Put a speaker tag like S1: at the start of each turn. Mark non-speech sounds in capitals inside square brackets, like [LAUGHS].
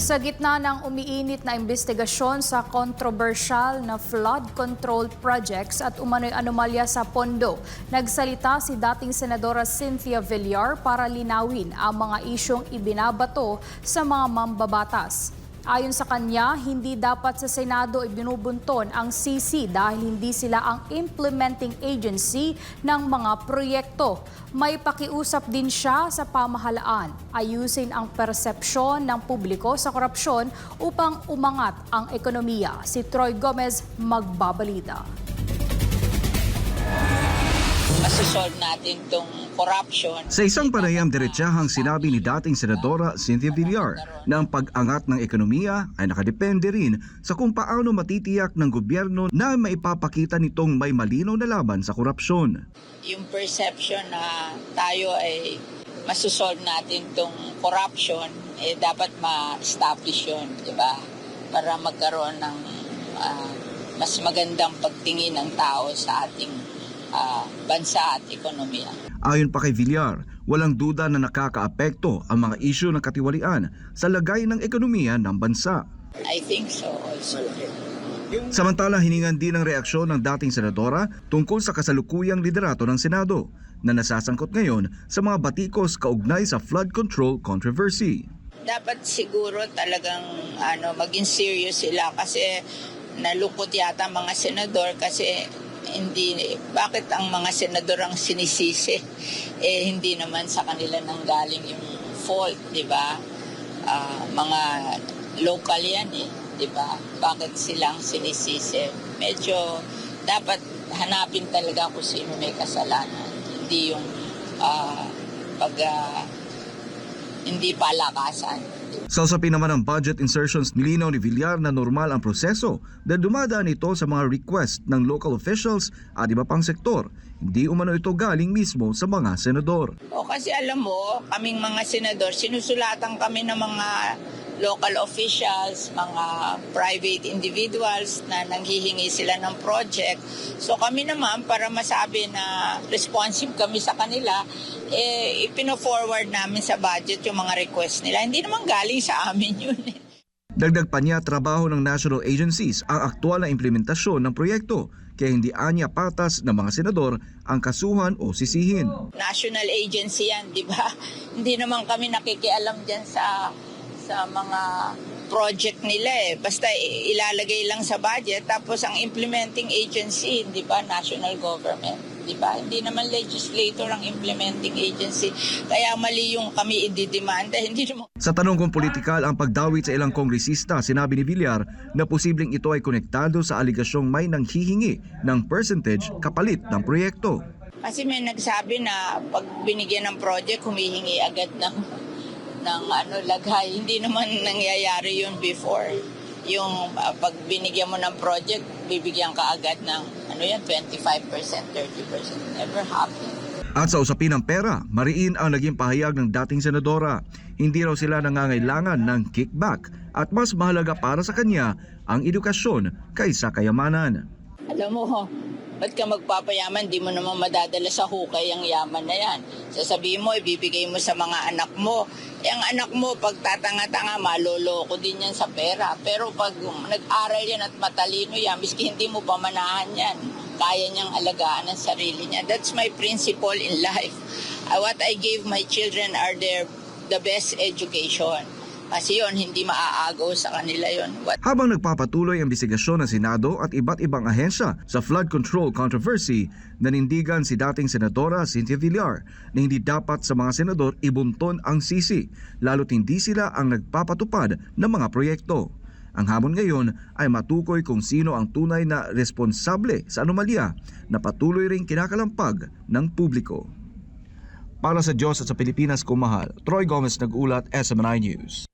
S1: Sa gitna ng umiinit na investigasyon sa kontrobersyal na flood control projects at umano'y anomalya sa pondo, nagsalita si dating Senadora Cynthia Villar para linawin ang mga isyong ibinabato sa mga mambabatas. Ayon sa kanya, hindi dapat sa Senado ibinubunton ang CC dahil hindi sila ang implementing agency ng mga proyekto. May pakiusap din siya sa pamahalaan. Ayusin ang persepsyon ng publiko sa korupsyon upang umangat ang ekonomiya. Si Troy Gomez magbabalita.
S2: Masosolve natin tong corruption.
S3: Sa isang panayam diretsahang sinabi ni dating Senadora Cynthia Villar na ang pag-angat ng ekonomiya ay nakadepende rin sa kung paano matitiyak ng gobyerno na maipapakita nitong may malinaw na laban sa korupsyon.
S2: Yung perception na tayo ay masosolve natin tong corruption, eh dapat ma-establish yun, di ba? Para magkaroon ng ah, mas magandang pagtingin ng tao sa ating ah, bansa at ekonomiya.
S3: Ayon pa kay Villar, walang duda na nakakaapekto ang mga isyu ng katiwalian sa lagay ng ekonomiya ng bansa.
S2: I think so also.
S3: Samantala, hiningan din ng reaksyon ng dating senadora tungkol sa kasalukuyang liderato ng Senado na nasasangkot ngayon sa mga batikos kaugnay sa flood control controversy.
S2: Dapat siguro talagang ano maging serious sila kasi nalungkot yata ang mga senador kasi hindi bakit ang mga senador ang sinisisi? Eh hindi naman sa kanila nang galing yung fault di ba? Ah, mga local yan eh di ba? Bakit silang sinisisi? Medyo dapat hanapin talaga kung sino may kasalanan. Hindi yung ah, pag ah, hindi palakasan
S3: Sa usapin naman ng budget insertions, nilinaw ni Villar na normal ang proseso dahil dumadaan ito sa mga request ng local officials at iba pang sektor. Hindi umano ito galing mismo sa mga senador.
S2: O kasi alam mo, kaming mga senador, sinusulatan kami ng mga local officials, mga private individuals na nanghihingi sila ng project. So kami naman, para masabi na responsive kami sa kanila, eh, ipino-forward namin sa budget yung mga request nila. Hindi naman galing sa amin yun. eh.
S3: Dagdag pa niya trabaho ng national agencies ang aktual na implementasyon ng proyekto kaya hindi anya patas ng mga senador ang kasuhan o sisihin.
S2: National agency yan, di ba? [LAUGHS] Hindi naman kami nakikialam dyan sa sa mga project nila eh. Basta ilalagay lang sa budget tapos ang implementing agency, di ba, national government. Di ba? Hindi naman legislator ang implementing agency. Kaya mali yung kami ididemanda. Hindi naman
S3: Sa tanong kung politikal ang pagdawit sa ilang kongresista, sinabi ni Villar na posibleng ito ay konektado sa aligasyong may nanghihingi ng percentage kapalit ng proyekto.
S2: Kasi may nagsabi na pag binigyan ng project, humihingi agad ng, ng ano, lagay. Hindi naman nangyayari yun before. Yung uh, pag binigyan mo ng project, bibigyan ka agad ng ano yan, 25%, 30%. Never happened.
S3: At sa usapin ng pera, mariin ang naging pahayag ng dating senadora. Hindi raw sila nangangailangan ng kickback at mas mahalaga para sa kanya ang edukasyon kaysa kayamanan.
S2: Alam mo, ba't ka magpapayaman? Di mo naman madadala sa hukay ang yaman na yan. Sasabihin mo, ibibigay mo sa mga anak mo. Eh, ang anak mo, pag tatanga-tanga, maloloko din yan sa pera. Pero pag nag-aral yan at matalino yan, miski hindi mo pamanahan yan, kaya niyang alagaan ang sarili niya. That's my principle in life. What I gave my children are their the best education. Kasi yon hindi maaagaw sa kanila yon. What
S3: Habang nagpapatuloy ang investigasyon ng Senado at iba't ibang ahensya sa flood control controversy, nanindigan si dating Senadora Cynthia Villar na hindi dapat sa mga senador ibunton ang sisi, lalo't hindi sila ang nagpapatupad ng mga proyekto. Ang hamon ngayon ay matukoy kung sino ang tunay na responsable sa anomalya na patuloy ring kinakalampag ng publiko. Para sa Diyos at sa Pilipinas kumahal, Troy Gomez nag-ulat, SMNI News.